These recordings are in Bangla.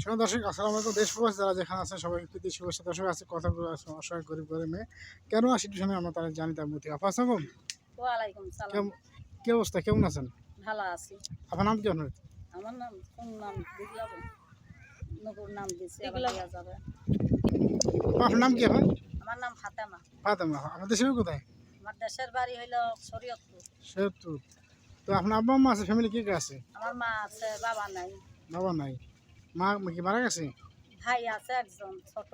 শোনো দর্শক আসসালামু আলাইকুম। দেশ প্রবাস যারা যেখানে আছেন সবাই প্রীতি শুভেচ্ছা দর্শক আছে। কথা বলে আছে অসহায় গরিব করে মেয়ে। কেন আসি টিউশনে? আমরা তারা জানি তার মধ্যে আপা আসসালাম কি অবস্থা? কেমন আছেন? ভালো আছি। আপনার নাম কি আমার নাম কোন নাম? দিগলাব নকুর নাম দিছি যাবে। আপনার নাম কি এখন আমার নাম ফাতেমা। ফাতেমা। আপনার দেশের কোথায়? আমার দেশের বাড়ি শরীয়তপুর। তো আপনার আব্বা আম্মা আছে? ফ্যামিলি কে কে আছে? আমার মা আছে বাবা নাই। বাবা নাই। মা কি মারা গেছে? ভাই আছে একজন ছোট।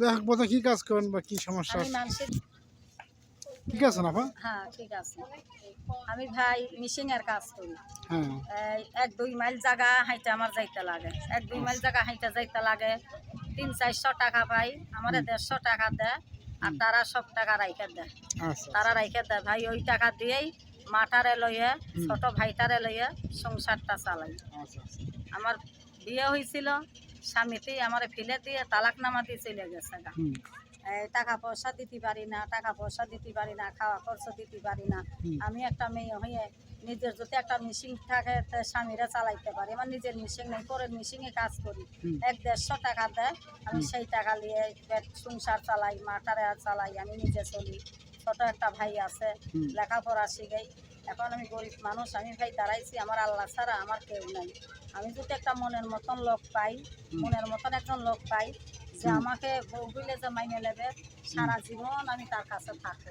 দেখ কি কাজ করেন বা কি সমস্যা আমি মানসিক কি কাজ না হ্যাঁ ঠিক আছে। আমি ভাই মিশিং এর কাজ করি। হ্যাঁ। এক দুই মাইল জায়গা আমার যাইতে লাগে। এক দুই মাইল জায়গা হাইতে যাইতে লাগে। তিন চারশো টাকা পাই আমার দেড়শো টাকা দেয় আর তারা সব টাকা রাইখে দেয়। আচ্ছা তারা রাইখে দেয়। ভাই ওই টাকা দিয়েই মাটারে লইয়ে ছোট ভাইটারে লইয়ে সংসারটা চালাই। আচ্ছা আচ্ছা। আমার বিয়ে হয়েছিল স্বামীতেই আমার ফেলে দিয়ে তালাক নামা দিয়ে চলে গেছে গা। টাকা পয়সা দিতে পারি না টাকা পয়সা দিতে পারি না খাওয়া খরচ দিতে পারি না। আমি একটা মেয়ে হয়ে নিজের যদি একটা মেশিন থাকে স্বামীরা চালাইতে পারি। আমার নিজের মেশিন নেই পরের মেশিনে কাজ করি। এক দেড়শো টাকা দেয় আমি সেই টাকা নিয়ে সংসার চালাই মাটারে চালাই আমি নিজে চলি। ছোট একটা ভাই আছে লেখাপড়া শিখাই এখন আমি গরিব মানুষ আমি ভাই দাঁড়াইছি আমার আল্লাহ ছাড়া আমার কেউ নাই। আমি যদি একটা মনের মতন লোক পাই মনের মতন একজন লোক পাই যে আমাকে বউ যে মাইনে নেবে সারা জীবন আমি তার কাছে থাকব।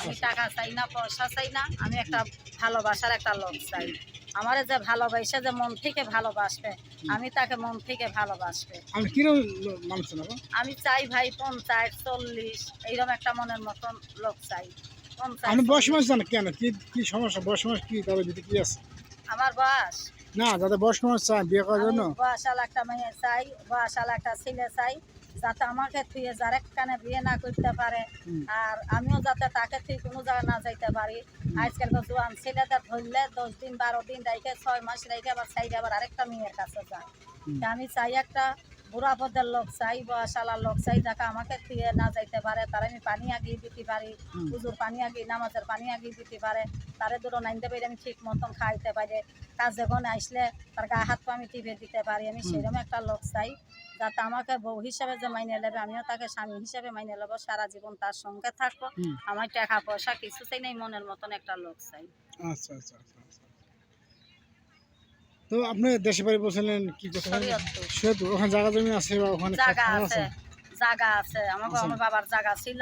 আমি টাকা চাই না পয়সা চাই না আমি একটা ভালোবাসার একটা লোক চাই। আমারে যে ভালোবাসে যে মন থেকে ভালোবাসবে আমি তাকে মন থেকে ভালোবাসবে। আমি চাই ভাই পঞ্চাশ চল্লিশ এইরকম একটা মনের মতন লোক চাই। আপনি বয়স। মাস জানেন কেন? কি কি সমস্যা? বয়স মাস কি তাদের ভিতরে কি আছে? আমার বয়স। না যাদের বয়স মাস চায় বিয়ে করার জন্য। আমি বয়সাল একটা মেয়ে চাই বয়সাল একটা ছেলে চাই যাতে আমাকে থুয়ে যার কানে বিয়ে না করতে পারে আর আমিও যাতে তাকে থুই কোনো জায়গায় না যাইতে পারি। আজকাল তো জোয়ান ছেলেদের ধরলে দশ দিন বারো দিন রেখে ছয় মাস রেখে আবার সাইডে আবার আরেকটা মেয়ের কাছে যায়। আমি চাই একটা বুড়া পদের লোক চাই বা বয়সালার লোক চাই যাকে আমাকে থুয়ে না যাইতে পারে তার আমি পানি আগিয়ে দিতে পারি। পুজোর পানি আগিয়ে নামাজের পানি আগিয়ে দিতে পারে তারে দুটো নাইনতে পারি আমি ঠিক মতন খাইতে পারি কাজ যখন আসলে তার গা হাত পা আমি টিপে দিতে পারি আমি সেরকম একটা লোক চাই যাতে আমাকে বউ হিসাবে যে মাইনে নেবে আমিও তাকে স্বামী হিসাবে মাইনে নেব সারা জীবন তার সঙ্গে থাকব আমার টাকা পয়সা কিছু চাই নাই মনের মতন একটা লোক চাই আচ্ছা আচ্ছা আচ্ছা আচ্ছা। তো আপনি দেশে বাড়ি বলছিলেন কি কথা সেহেতু ওখানে জায়গা জমি আছে বা ওখানে জায়গা আছে জায়গা আছে। আচ্ছা। আমার বাবার জায়গা ছিল।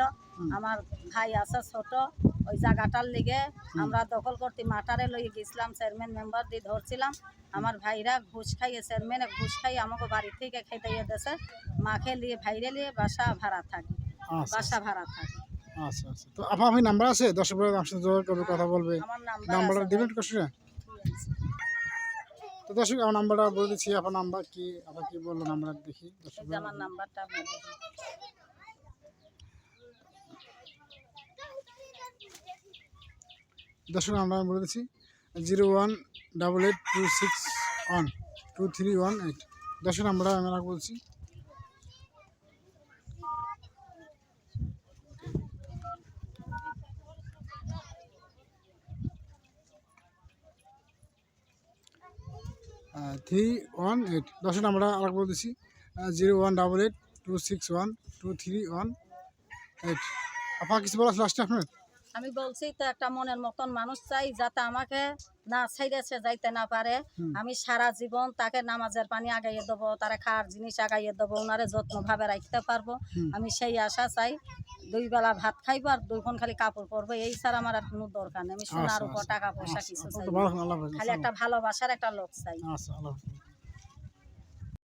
আমার ভাই আছে ছোট ওই জায়গাটার লিগে আমরা দখল করতে মাটারে লইয়ে গেছিলাম চেয়ারম্যান মেম্বার দিয়ে ধরছিলাম। আমার ভাইরা ঘুষ খাইয়ে চেয়ারম্যানে ঘুষ খাইয়ে আমাকে বাড়ি থেকে খেতে দিয়েছে। মাকে নিয়ে ভাইরে নিয়ে বাসা ভাড়া থাকি। আচ্ছা বাসা ভাড়া থাকি। আচ্ছা আচ্ছা। তো আপনার আপনি নাম্বার আছে? দশ বছর আমার সাথে যোগাযোগ করবে কথা বলবে। নাম্বার নাম্বারটা দিবেন কষ্ট তো দর্শক আমার নাম্বারটা বলে দিচ্ছি আপনার নাম্বার কি আবার কি বলল নাম্বার দেখি। দর্শক আমার নাম্বারটা দর্শক নাম্বার আমি বলে দিচ্ছি zero one double eight two six one two three one eight. দর্শক নাম্বারটা আমি বলছি। থ্রি ওয়ান এইট দশের নাম্বারটা আর বলে দিচ্ছি zero one double eight two six one two three one eight আপনার কিছু বলা লাস্টে আপনার? আমি বলছি তো একটা মনের মতন মানুষ চাই যাতে আমাকে না ছাইড়েছে যাইতে না পারে। আমি সারা জীবন তাকে নামাজের পানি আগাইয়ে দেবো তারা খাওয়ার জিনিস আগাইয়ে দেবো ওনারে যত্নভাবে রাখতে পারব। আমি সেই আশা চাই দুই বেলা ভাত খাইবো আর দুই খালি কাপড় পরবো এই ছাড়া আমার আর কোনো দরকার নেই। আমি সোনার আচ্ছা, উপর আচ্ছা, টাকা পয়সা আচ্ছা, কিছু চাই। খালি একটা ভালোবাসার একটা লোক চাই।